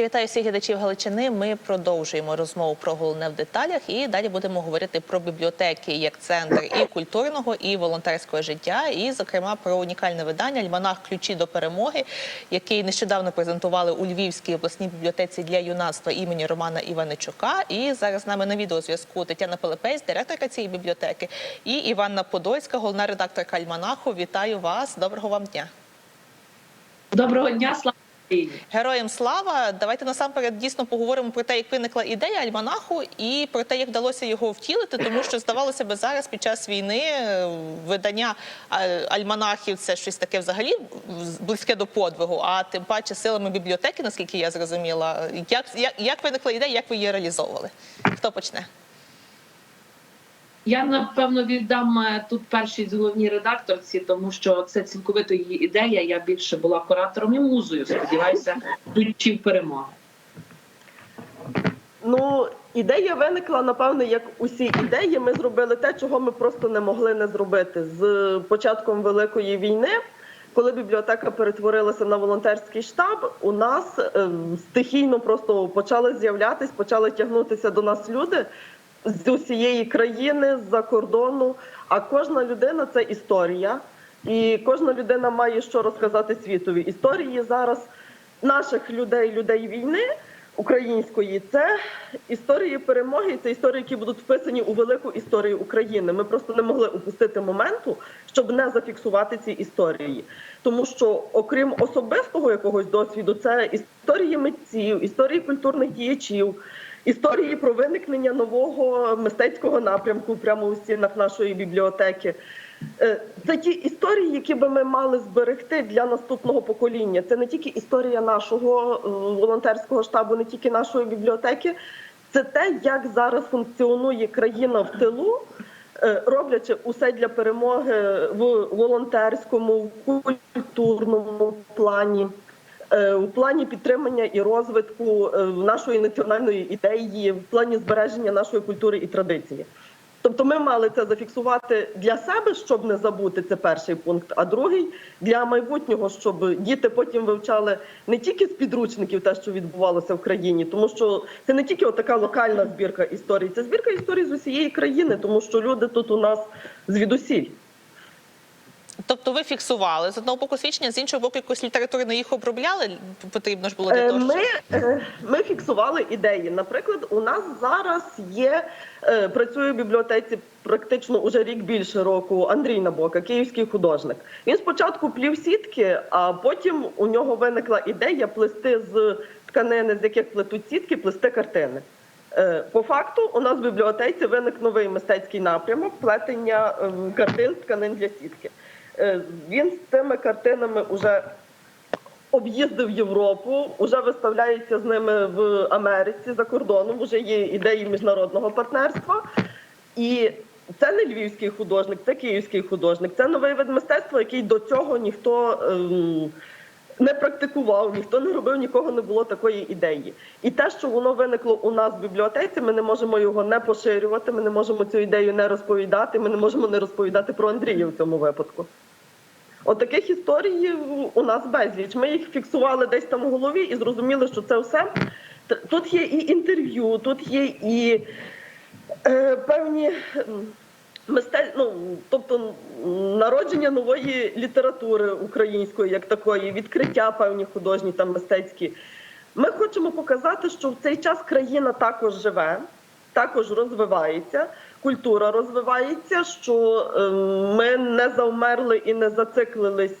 Я вітаю всіх глядачів Галичини. Ми продовжуємо розмову про головне в деталях і далі будемо говорити про бібліотеки як центр і культурного, і волонтерського життя, і, зокрема, про унікальне видання Альманах Ключі до перемоги, який нещодавно презентували у Львівській обласній бібліотеці для юнацтва імені Романа Іваничука. І зараз з нами на відеозв'язку Тетяна Пилипець, директорка цієї бібліотеки, і Іванна Подольська, головна редакторка Альманаху. Вітаю вас! Доброго вам дня! Доброго дня, слава! Героям слава! Давайте насамперед дійсно поговоримо про те, як виникла ідея альманаху, і про те, як вдалося його втілити, тому що здавалося би зараз під час війни е, видання альманахів це щось таке взагалі близьке до подвигу. А тим паче силами бібліотеки, наскільки я зрозуміла, як, як, як виникла ідея, як ви її реалізовували? Хто почне? Я напевно віддам е, тут першій головній редакторці, тому що це цілковито її ідея. Я більше була куратором і музою. Сподіваюся, ключів перемоги. Ну, ідея виникла, напевно, як усі ідеї. Ми зробили те, чого ми просто не могли не зробити з початком великої війни. Коли бібліотека перетворилася на волонтерський штаб, у нас е, стихійно просто почали з'являтись, почали тягнутися до нас люди з усієї країни, з-за кордону. А кожна людина це історія, і кожна людина має що розказати світові. Історії зараз наших людей, людей війни української, це історії перемоги, це історії, які будуть вписані у велику історію України. Ми просто не могли упустити моменту, щоб не зафіксувати ці історії. Тому що, окрім особистого якогось досвіду, це історії митців, історії культурних діячів. Історії про виникнення нового мистецького напрямку прямо у стінах нашої бібліотеки. Е, Це ті історії, які би ми мали зберегти для наступного покоління. Це не тільки історія нашого е, волонтерського штабу, не тільки нашої бібліотеки. Це те, як зараз функціонує країна в тилу, е, роблячи усе для перемоги в волонтерському, культурному плані. Е, У плані підтримання і розвитку е, нашої національної ідеї, в плані збереження нашої культури і традиції. Тобто ми мали це зафіксувати для себе, щоб не забути це перший пункт. А другий для майбутнього, щоб діти потім вивчали не тільки з підручників те, що відбувалося в країні, тому що це не тільки така локальна збірка історій, це збірка історій з усієї країни, тому що люди тут у нас звідусіль. Тобто ви фіксували з одного боку свідчення, з іншого боку, якусь літературно їх обробляли. Потрібно ж було для Е, того, Ми, щоб... е, ми фіксували ідеї. Наприклад, у нас зараз є е, працює в бібліотеці практично уже рік більше року. Андрій Набока, київський художник. Він спочатку плів сітки, а потім у нього виникла ідея плести з тканини, з яких плетуть сітки, плести картини. По факту, у нас в бібліотеці виник новий мистецький напрямок плетення е, картин тканин для сітки. Е, Він з цими картинами вже об'їздив Європу, вже виставляється з ними в Америці за кордоном. Вже є ідеї міжнародного партнерства. І це не львівський художник, це київський художник. Це новий вид мистецтва, який до цього ніхто ем, не практикував, ніхто не робив, нікого не було такої ідеї. І те, що воно виникло у нас в бібліотеці, ми не можемо його не поширювати, ми не можемо цю ідею не розповідати. Ми не можемо не розповідати про Андрія в цьому випадку. От таких історій у нас безліч. Ми їх фіксували десь там в голові і зрозуміли, що це все. Тут є і інтерв'ю, тут є і е, певні м, ну, тобто народження нової літератури української, як такої, відкриття певні художні та мистецькі. Ми хочемо показати, що в цей час країна також живе, також розвивається, культура розвивається, що е, ми не завмерли і не зациклились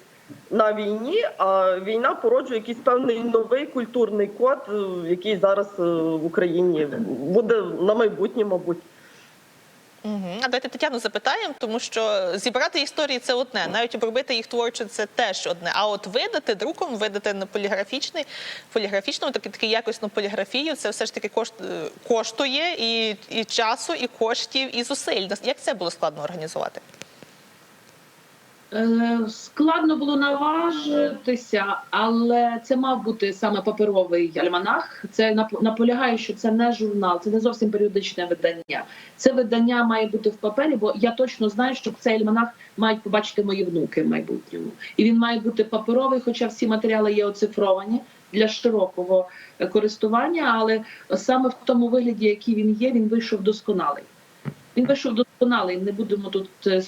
на війні, а війна породжує якийсь певний новий культурний код, е, який зараз е, в Україні буде на майбутнє, мабуть. Угу. А давайте Тетяну запитаємо, тому що зібрати історії це одне, навіть обробити їх творчо це теж одне. А от видати друком, видати на поліграфічний, поліграфічному, таки таки якісну поліграфію, це все ж таки кошт, е, коштує і, і часу, і коштів, і зусиль. Як це було складно організувати? Е, Складно було наважитися, але це мав бути саме паперовий альманах. Це нап- наполягає, що це не журнал, це не зовсім періодичне видання. Це видання має бути в папері, бо я точно знаю, що цей альманах мають побачити мої внуки в майбутньому. І він має бути паперовий, хоча всі матеріали є оцифровані. для широкого е, користування, але саме в тому вигляді, який він є, він вийшов досконалий. Він вийшов досконалий. Не будемо тут е,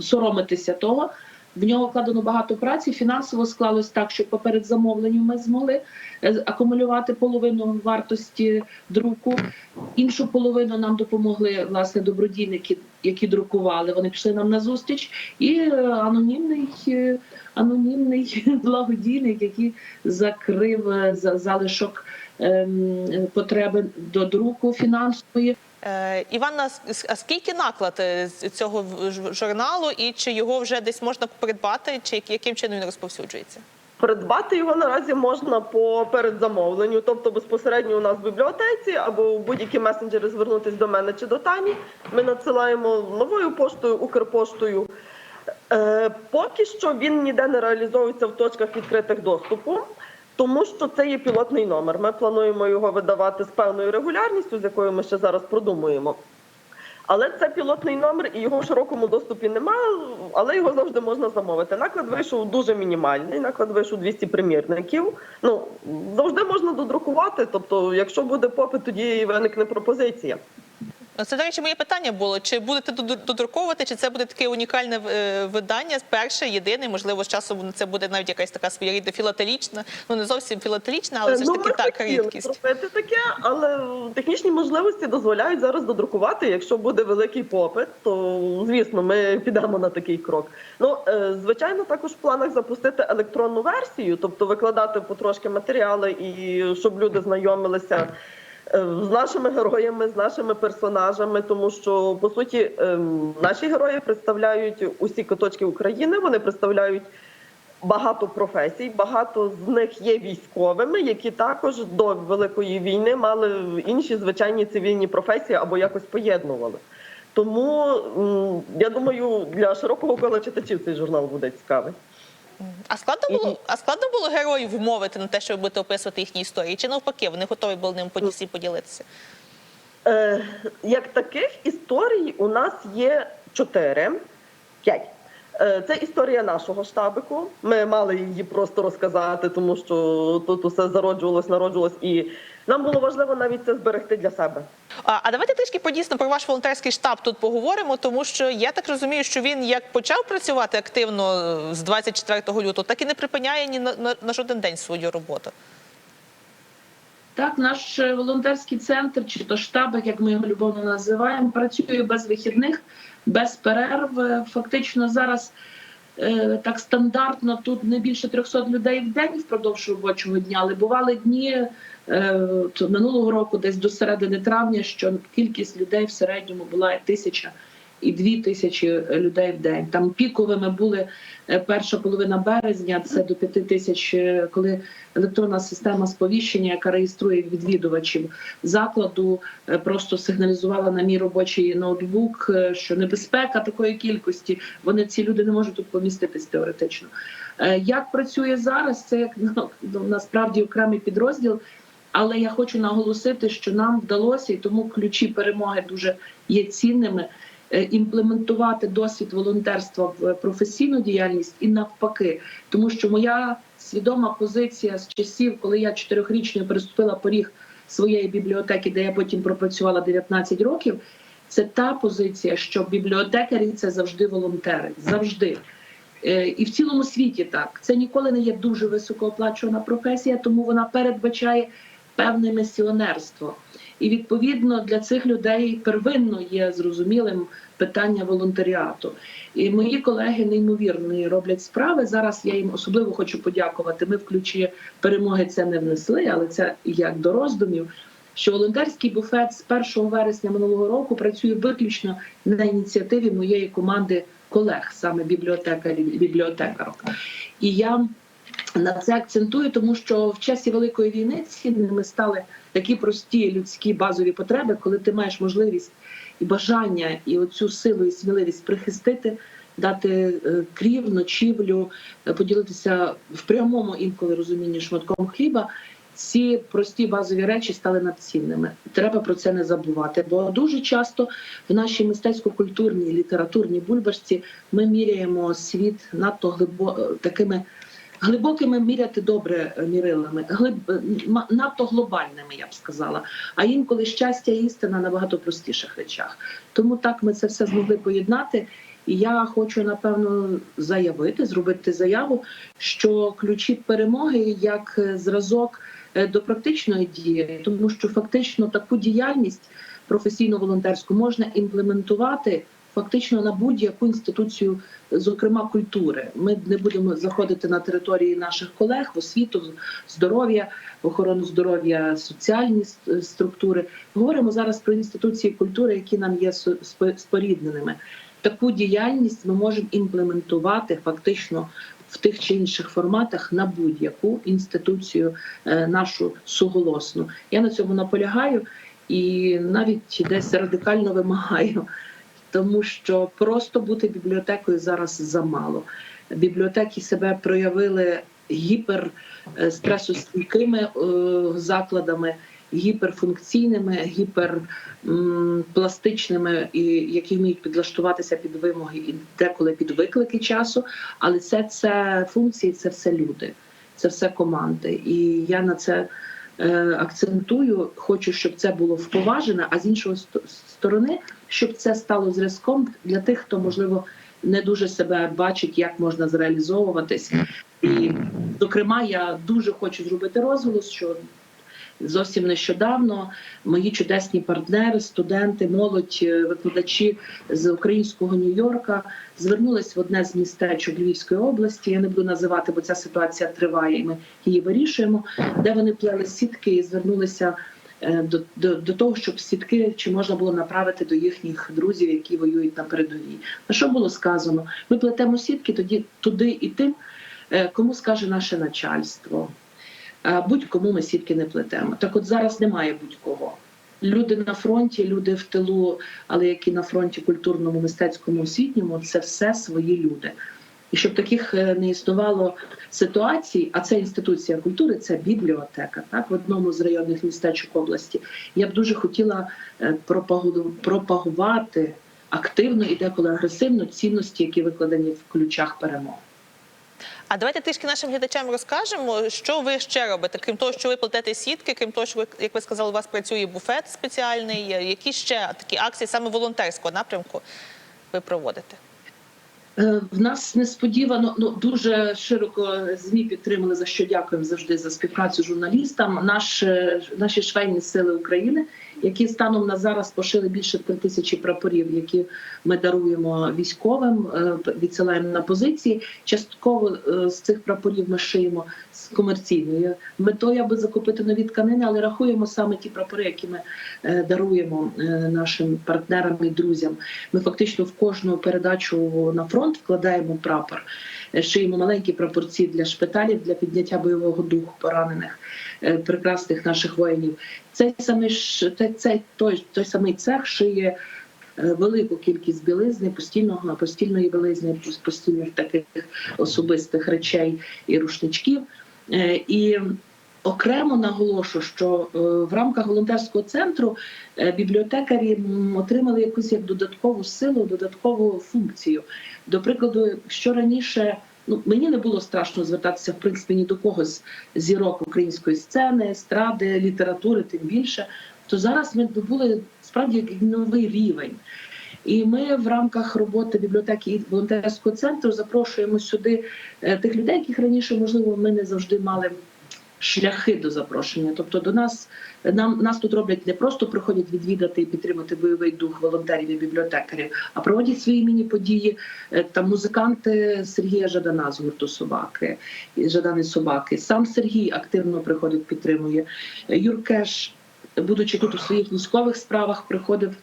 соромитися того. В нього вкладено багато праці. Фінансово склалось так, що поперед замовленням ми змогли е, акумулювати половину вартості друку. Іншу половину нам допомогли власне добродійники, які друкували. Вони пішли нам на зустріч, і е, анонімний анонімний благодійник, який закрив за- залишок ем, потреби до друку фінансової. Е, Іванна, с- а скільки наклад е, цього журналу, і чи його вже десь можна придбати, чи яким чином він розповсюджується? Придбати його наразі можна по передзамовленню, тобто безпосередньо у нас в бібліотеці або в будь-які месенджери звернутися до мене чи до Тані. Ми надсилаємо новою поштою, Укрпоштою. Е, поки що він ніде не реалізовується в точках відкритих доступу, тому що це є пілотний номер. Ми плануємо його видавати з певною регулярністю, з якою ми ще зараз продумуємо. Але це пілотний номер, і його в широкому доступі немає, але його завжди можна замовити. Наклад вийшов дуже мінімальний. Наклад вийшов 200 примірників. Ну завжди можна додрукувати. Тобто, якщо буде попит, тоді виникне пропозиція. Це, до речі, моє питання було: чи будете додруковувати, чи це буде таке унікальне е, видання, перше, єдине, можливо, з часом це буде навіть якась така своєрідна філателічна, ну не зовсім філателічна, але все ж ну, таки ми так, рідкість. зробити таке, але технічні можливості дозволяють зараз додрукувати. Якщо буде великий попит, то звісно, ми підемо на такий крок. Ну е, звичайно, також в планах запустити електронну версію, тобто викладати потрошки матеріали і щоб люди знайомилися. Е, З нашими героями, з нашими персонажами, тому що по суті ем, наші герої представляють усі куточки України. Вони представляють багато професій. Багато з них є військовими, які також до великої війни мали інші звичайні цивільні професії або якось поєднували. Тому я думаю, для широкого кола читачів цей журнал буде цікавий. А складно було, а складно було героїв вмовити на те, щоб будете описувати їхні історії? Чи навпаки, вони готові були ним всі поділитися? Е, як таких історій у нас є чотири, п'ять. Е, Це історія нашого штабику. Ми мали її просто розказати, тому що тут усе зароджувалось, народжувалось, і нам було важливо навіть це зберегти для себе. А, а давайте трішки подійсно про ваш волонтерський штаб тут поговоримо, тому що я так розумію, що він як почав працювати активно е, з 24 лютого, так і не припиняє ні на, на, на жоден день свою роботу. Так, наш е, волонтерський центр, чи то штаб, як ми його любовно називаємо, працює без вихідних, без перерв. Е, Фактично зараз так стандартно тут не більше 300 людей в день впродовж робочого дня, але бували дні минулого року, десь до середини травня, що кількість людей в середньому була тисяча і дві тисячі людей в день. Там піковими були е, перша половина березня, це до п'яти тисяч, е, коли електронна система сповіщення, яка реєструє відвідувачів закладу, е, просто сигналізувала на мій робочий ноутбук, е, що небезпека такої кількості. Вони ці люди не можуть тут поміститись теоретично. Е, Як працює зараз? Це як ну, насправді окремий підрозділ. Але я хочу наголосити, що нам вдалося, і тому ключі перемоги дуже є цінними. е, Імплементувати досвід волонтерства в професійну діяльність і навпаки, тому що моя свідома позиція з часів, коли я чотирьохрічною переступила поріг своєї бібліотеки, де я потім пропрацювала 19 років. Це та позиція, що бібліотекарі це завжди волонтери, завжди. Е, І в цілому світі так. Це ніколи не є дуже високооплачувана професія, тому вона передбачає певне місіонерство. І відповідно для цих людей первинно є зрозумілим питання волонтеріату. І мої колеги неймовірно роблять справи. Зараз я їм особливо хочу подякувати. Ми в ключі перемоги це не внесли, але це як до роздумів. Що волонтерський буфет з 1 вересня минулого року працює виключно на ініціативі моєї команди колег, саме бібліотекарів бібліотекарок. І я на це акцентую, тому що в часі великої війни цінними стали такі прості людські базові потреби, коли ти маєш можливість і бажання, і оцю силу і сміливість прихистити, дати е, крів, ночівлю, е, поділитися в прямому інколи розумінні шматком хліба. Ці прості базові речі стали надцінними. Треба про це не забувати. Бо дуже часто в нашій мистецько-культурній літературній бульбашці ми міряємо світ надто глибо такими глибокими міряти добре е, мірилами, глиб е, надто глобальними, я б сказала. А інколи щастя і істина на набагато простіших речах. Тому так ми це все змогли поєднати. І я хочу напевно заявити, зробити заяву, що ключі перемоги як е, зразок до практичної дії, тому що фактично таку діяльність професійно волонтерську можна імплементувати фактично на будь-яку інституцію, зокрема культури. Ми не будемо заходити на території наших колег в освіту, здоров'я, охорону здоров'я, соціальні структури. Говоримо зараз про інституції культури, які нам є спорідненими. Таку діяльність ми можемо імплементувати фактично в тих чи інших форматах на будь-яку інституцію е, нашу суголосну. Я на цьому наполягаю і навіть десь радикально вимагаю, тому що просто бути бібліотекою зараз замало. Бібліотеки себе проявили гіпер е, е, закладами, гіперфункційними, гіпер м, пластичними, і які вміють підлаштуватися під вимоги і деколи під виклики часу. Але це, це функції, це все люди, це все команди. І я на це акцентую. Хочу, щоб це було вповажено, а з іншого сторони, щоб це стало зразком для тих, хто можливо не дуже себе бачить, як можна зреалізовуватись. І, зокрема, я дуже хочу зробити розголос, що зовсім нещодавно мої чудесні партнери, студенти, молодь, е, викладачі з українського Нью-Йорка звернулись в одне з містечок Львівської області. Я не буду називати, бо ця ситуація триває, і ми її вирішуємо. Де вони плели сітки і звернулися е, до, до, до того, щоб сітки чи можна було направити до їхніх друзів, які воюють на передовій. На що було сказано? Ми плетемо сітки тоді туди і тим, е, кому скаже наше начальство. А будь-кому ми сітки не плетемо. Так от зараз немає будь-кого. Люди на фронті, люди в тилу, але які на фронті культурному, мистецькому, освітньому, це все свої люди. І щоб таких е, не існувало ситуацій, а це інституція культури, це бібліотека, так в одному з районних містечок області. Я б дуже хотіла е, пропагувати активно і деколи агресивно цінності, які викладені в ключах перемоги. А давайте трішки нашим глядачам розкажемо, що ви ще робите, крім того, що ви плетете сітки, крім того, що ви, як ви сказали, у вас працює буфет спеціальний. Які ще такі акції саме волонтерського напрямку ви проводите? Е, В нас несподівано ну дуже широко змі підтримали за що дякуємо завжди за співпрацю журналістам. Наш е, наші швейні сили України, які станом на зараз пошили більше тисячі прапорів, які ми даруємо військовим, е, відсилаємо на позиції. Частково е, з цих прапорів ми шиємо з комерційною метою, аби закупити нові тканини, але рахуємо саме ті прапори, які ми е, даруємо нашим партнерам і друзям. Ми фактично в кожну передачу на фронт вкладаємо прапор, шиємо маленькі пропорції для шпиталів для підняття бойового духу поранених е, прекрасних наших воїнів. Цей самий цей, той, той самий цех шиє. е, Велику кількість білизни, постільного постільної білизни, постійних таких особистих речей і рушничків. Е, І окремо наголошу, що е, в рамках волонтерського центру е, бібліотекарі отримали якусь як додаткову силу, додаткову функцію. До прикладу, що раніше. Ну, мені не було страшно звертатися в принципі ні до кого з зірок української сцени, естради, літератури, тим більше. То зараз ми добули справді як новий рівень. І ми в рамках роботи бібліотеки і волонтерського центру запрошуємо сюди е, тих людей, яких раніше, можливо, ми не завжди мали шляхи до запрошення. Тобто до нас нам нас тут роблять не просто приходять відвідати і підтримати бойовий дух волонтерів і бібліотекарів, а проводять свої міні-події. Е, Там музиканти Сергія Жадана з гурту Собаки, Жадани Собаки. Сам Сергій активно приходить, підтримує. Е, Юркеш, будучи тут у своїх військових справах, приходив.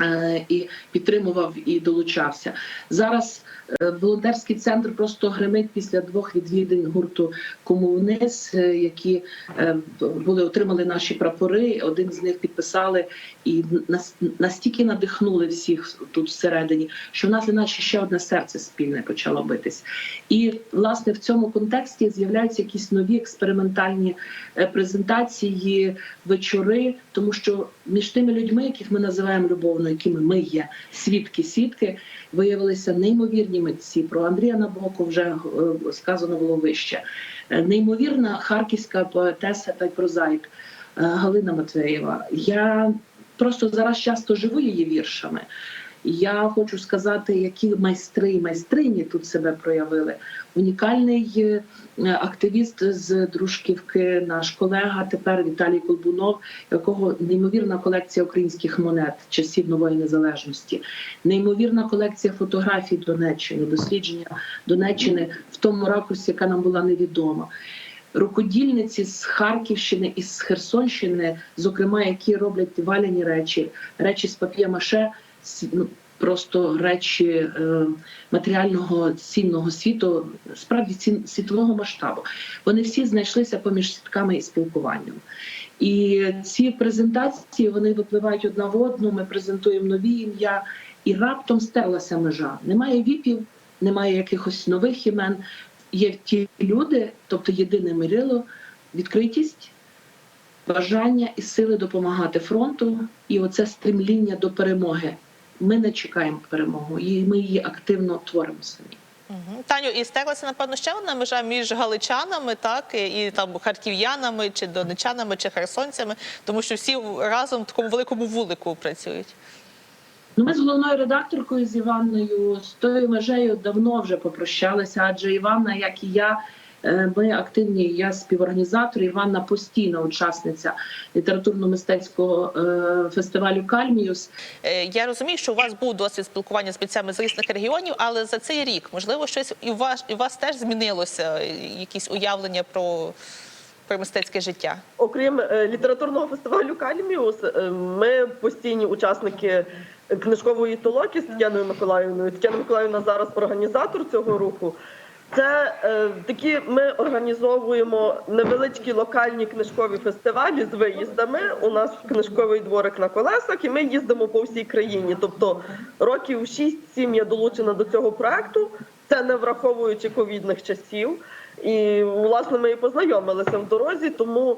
е, І підтримував і долучався зараз. Е, Волонтерський центр просто гримить після двох відвідин гурту Кому вниз, е, які е, були отримали наші прапори. Один з них підписали і нас- настільки надихнули всіх тут всередині, що в нас іначе ще одне серце спільне почало битись. І власне в цьому контексті з'являються якісь нові експериментальні презентації, вечори, тому що між тими людьми, яких ми називаємо любовно якими ми є свідки, свідки, виявилися неймовірні митці. Про Андрія Набоку вже е, сказано було вище. Е, Неймовірна харківська поетеса та прозаїк е, Галина Матвеєва. Я просто зараз часто живу її віршами. Я хочу сказати, які майстри і майстрині тут себе проявили. Унікальний е, активіст з Дружківки, наш колега тепер Віталій Колбунов, якого неймовірна колекція українських монет часів нової незалежності, неймовірна колекція фотографій Донеччини, дослідження Донеччини в тому ракурсі, яка нам була невідома. Рукодільниці з Харківщини і з Херсонщини, зокрема, які роблять валяні речі, речі з пап'є-маше, ну, просто речі е, матеріального цінного світу, справді цін, світового масштабу. Вони всі знайшлися поміж сітками і спілкуванням. І ці презентації вони випливають одна в одну. Ми презентуємо нові ім'я, і раптом стерлася межа. Немає віпів, немає якихось нових імен. Є ті люди, тобто єдине мирило, відкритість, бажання і сили допомагати фронту, і оце стремління до перемоги. Ми не чекаємо перемогу, і ми її активно творимо самі. Таню, і стерлася, напевно, ще одна межа між галичанами, так, і там харків'янами, чи донечанами, чи херсонцями, тому що всі разом в такому великому вулику працюють. Ну, ми з головною редакторкою з Іванною з тою межею давно вже попрощалися, адже Іванна, як і я, ми активні. Я співорганізатор, Іванна постійна учасниця літературно-мистецького е, фестивалю Кальміус. Е, Я розумію, що у вас був досвід спілкування з митцями з різних регіонів, але за цей рік, можливо, щось і у вас, і у вас теж змінилося, е, якісь уявлення про, про мистецьке життя. Окрім е, літературного фестивалю Кальміус, е, ми постійні учасники книжкової толоки з Тетяною Миколаївною. Тетяна Миколаївна зараз організатор цього руху. Це е, такі ми організовуємо невеличкі локальні книжкові фестивалі з виїздами. У нас книжковий дворик на колесах, і ми їздимо по всій країні. Тобто років 6-7 я долучена до цього проекту. Це не враховуючи ковідних часів. І власне ми і познайомилися в дорозі, тому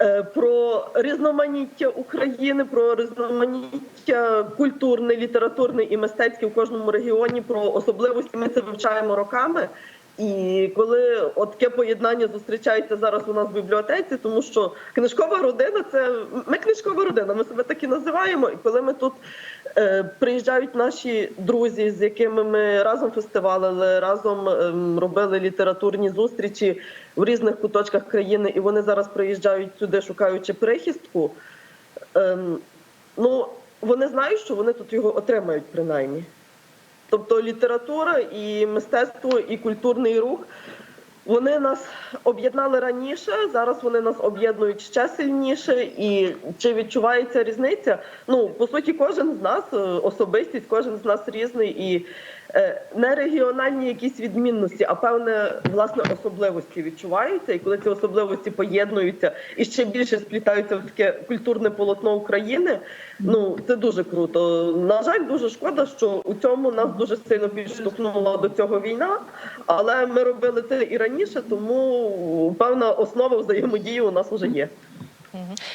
е, про різноманіття України, про різноманіття культурне, літературне і мистецьке в кожному регіоні, про особливості ми це вивчаємо роками. І коли от таке поєднання зустрічається зараз у нас в бібліотеці, тому що книжкова родина це ми книжкова родина, ми себе так і називаємо. І коли ми тут е, приїжджають наші друзі, з якими ми разом фестивалили, разом ем, робили літературні зустрічі в різних куточках країни, і вони зараз приїжджають сюди, шукаючи прихистку. Ем, ну вони знають, що вони тут його отримають принаймні. Тобто література і мистецтво, і культурний рух. Вони нас об'єднали раніше, зараз вони нас об'єднують ще сильніше. І чи відчувається різниця? Ну по суті, кожен з нас е, особистість, кожен з нас різний і не регіональні якісь відмінності, а певне власне особливості відчуваються. І коли ці особливості поєднуються і ще більше сплітаються в таке культурне полотно України. Ну це дуже круто. На жаль, дуже шкода, що у цьому нас дуже сильно підштовхнула до цього війна, але ми робили це і раніше, тому певна основа взаємодії у нас вже є.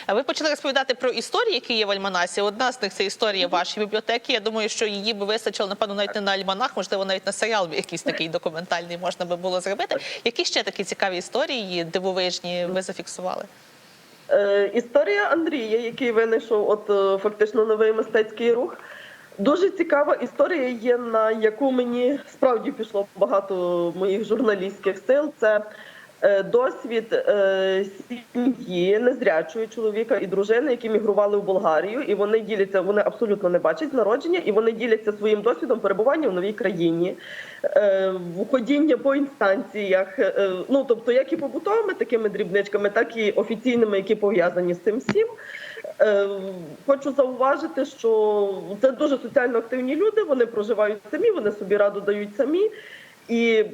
А ви почали розповідати про історії, які є в Альманасі. Одна з них це історія вашої бібліотеки. Я думаю, що її би вистачило, напевно, навіть не на альманах, можливо, навіть на серіал би якийсь такий документальний можна би було зробити. Які ще такі цікаві історії, дивовижні, ви зафіксували? Е, історія Андрія, який винайшов от е, фактично новий мистецький рух. Дуже цікава історія є, на яку мені справді пішло багато моїх журналістських сил. Це досвід е, сім'ї незрячої чоловіка і дружини, які мігрували в Болгарію, і вони діляться, вони абсолютно не бачать народження, і вони діляться своїм досвідом перебування в новій країні, е, ходіння по інстанціях. е, Ну тобто, як і побутовими такими дрібничками, так і офіційними, які пов'язані з цим всім. Е, Хочу зауважити, що це дуже соціально активні люди. Вони проживають самі, вони собі раду дають самі. І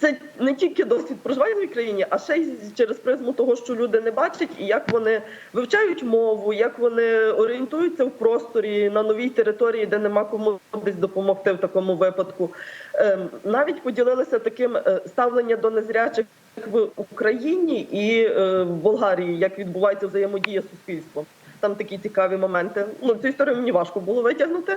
це не тільки досвід проживання в новій країні, а ще й через призму того, що люди не бачать, і як вони вивчають мову, як вони орієнтуються в просторі на новій території, де нема кому десь допомогти в такому випадку. Ем, Навіть поділилися таким е, ставлення до незрячих в Україні і е, в Болгарії, як відбувається взаємодія з суспільством. Там такі цікаві моменти. Ну, цю історію мені важко було витягнути.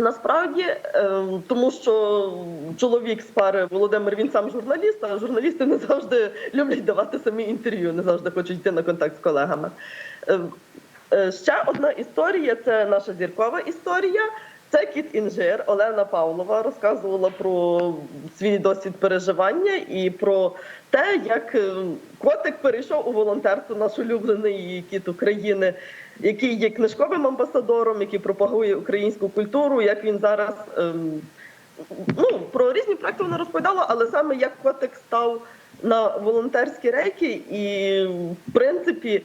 Насправді, е, тому що чоловік з пари Володимир він сам журналіст, а журналісти не завжди люблять давати самі інтерв'ю, не завжди хочуть йти на контакт з колегами. Е, е, Ще одна історія це наша зіркова історія. Це кіт інжир Олена Павлова розказувала про свій досвід переживання і про те, як котик перейшов у волонтерство, наш улюблений кіт України, який є книжковим амбасадором, який пропагує українську культуру, як він зараз ем, ну, про різні проекти вона розповідала, але саме як котик став на волонтерські рейки, і в принципі.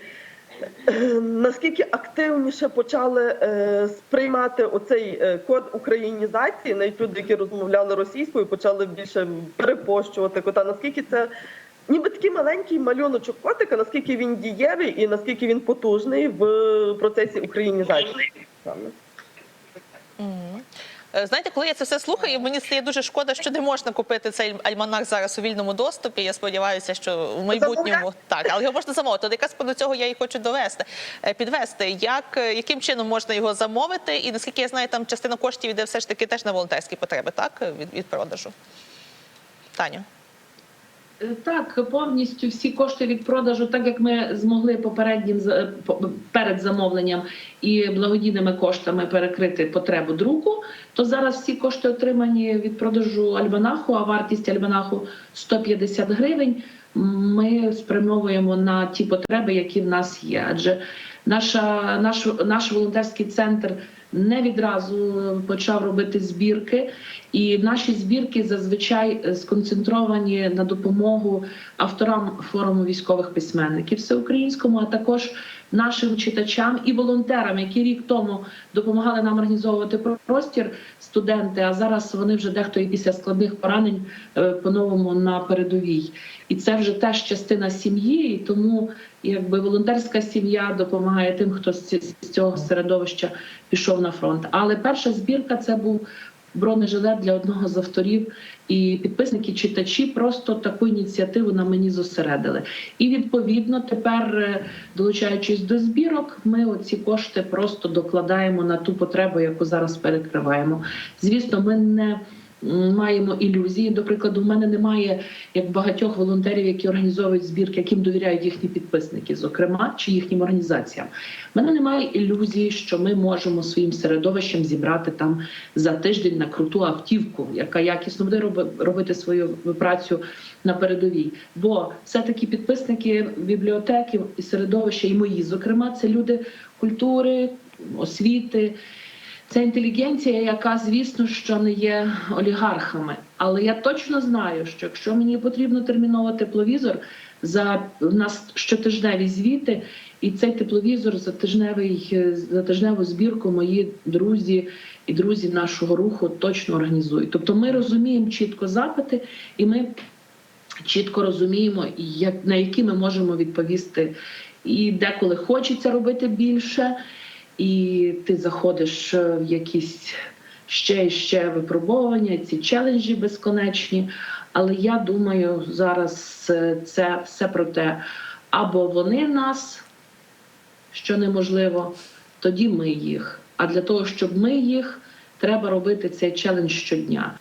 Наскільки активніше почали е, сприймати оцей е, код українізації, навіть люди, які розмовляли російською, почали більше перепощувати кота. Наскільки це ніби такий маленький малюночок котика, наскільки він дієвий і наскільки він потужний в процесі українізації. Е, Знаєте, коли я це все слухаю, мені стає дуже шкода, що не можна купити цей альманах зараз у вільному доступі. Я сподіваюся, що в майбутньому так, але його можна замовити. От якраз до цього я і хочу довести, е, підвести. Як е, яким чином можна його замовити? І наскільки я знаю, там частина коштів йде все ж таки теж на волонтерські потреби, так від, від продажу. Таню. Е, Так, повністю всі кошти від продажу, так як ми змогли попереднім е, перед замовленням і благодійними коштами перекрити потребу друку, то зараз всі кошти отримані від продажу альманаху, а вартість альманаху 150 гривень. Ми спрямовуємо на ті потреби, які в нас є. Адже наша, наш, наш волонтерський центр не відразу почав робити збірки, і наші збірки зазвичай е, сконцентровані на допомогу авторам форуму військових письменників всеукраїнському, а також нашим читачам і волонтерам, які рік тому допомагали нам організовувати простір студенти. А зараз вони вже дехто і після складних поранень е, по-новому на передовій. І це вже теж частина сім'ї, і тому якби волонтерська сім'я допомагає тим, хто з цього середовища пішов на фронт. Але перша збірка це був бронежилет для одного з авторів, і підписники, читачі просто таку ініціативу на мені зосередили. І відповідно тепер, е, долучаючись до збірок, ми оці кошти просто докладаємо на ту потребу, яку зараз перекриваємо. Звісно, ми не маємо ілюзії. До прикладу, в мене немає як багатьох волонтерів, які організовують збірки, яким довіряють їхні підписники, зокрема, чи їхнім організаціям. У мене немає ілюзії, що ми можемо своїм середовищем зібрати там за тиждень на круту автівку, яка якісно буде роби- робити свою працю на передовій. Бо все-таки підписники бібліотеки і середовища, і мої, зокрема, це люди культури, освіти. Це інтелігенція, яка, звісно, що не є олігархами. Але я точно знаю, що якщо мені потрібно терміново тепловізор, за у нас щотижневі звіти, і цей тепловізор за тижневий за тижневу збірку мої друзі і друзі нашого руху точно організують. Тобто ми розуміємо чітко запити, і ми чітко розуміємо, як на які ми можемо відповісти. І деколи хочеться робити більше, і ти заходиш е, в якісь ще і ще випробування, ці челенджі безконечні. Але я думаю, зараз е, це все про те, або вони нас, що неможливо, тоді ми їх. А для того, щоб ми їх, треба робити цей челендж щодня.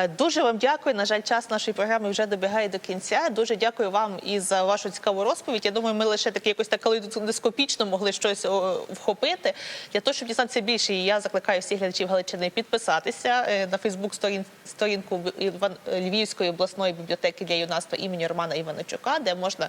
Е, Дуже вам дякую. На жаль, час нашої програми вже добігає до кінця. Дуже дякую вам і за вашу цікаву розповідь. Я думаю, ми лише таки якось так калейдоскопічно могли щось вхопити. Для того, щоб дізнатися більше, я закликаю всіх глядачів Галичини підписатися е, на Фейсбук сторінку Львівської обласної бібліотеки для юнацтва імені Романа Іваничука, де можна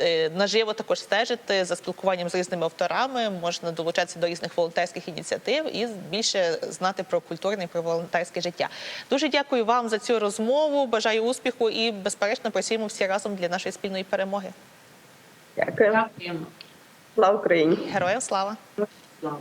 е, наживо також стежити за спілкуванням з різними авторами, можна долучатися до різних волонтерських ініціатив і більше знати про культурне і про волонтерське життя. Дуже дякую вам за цю розмову. Бажаю успіху і безперечно працюємо всі разом для нашої спільної перемоги. Дякую. Слава Україні! Героям слава! Слава.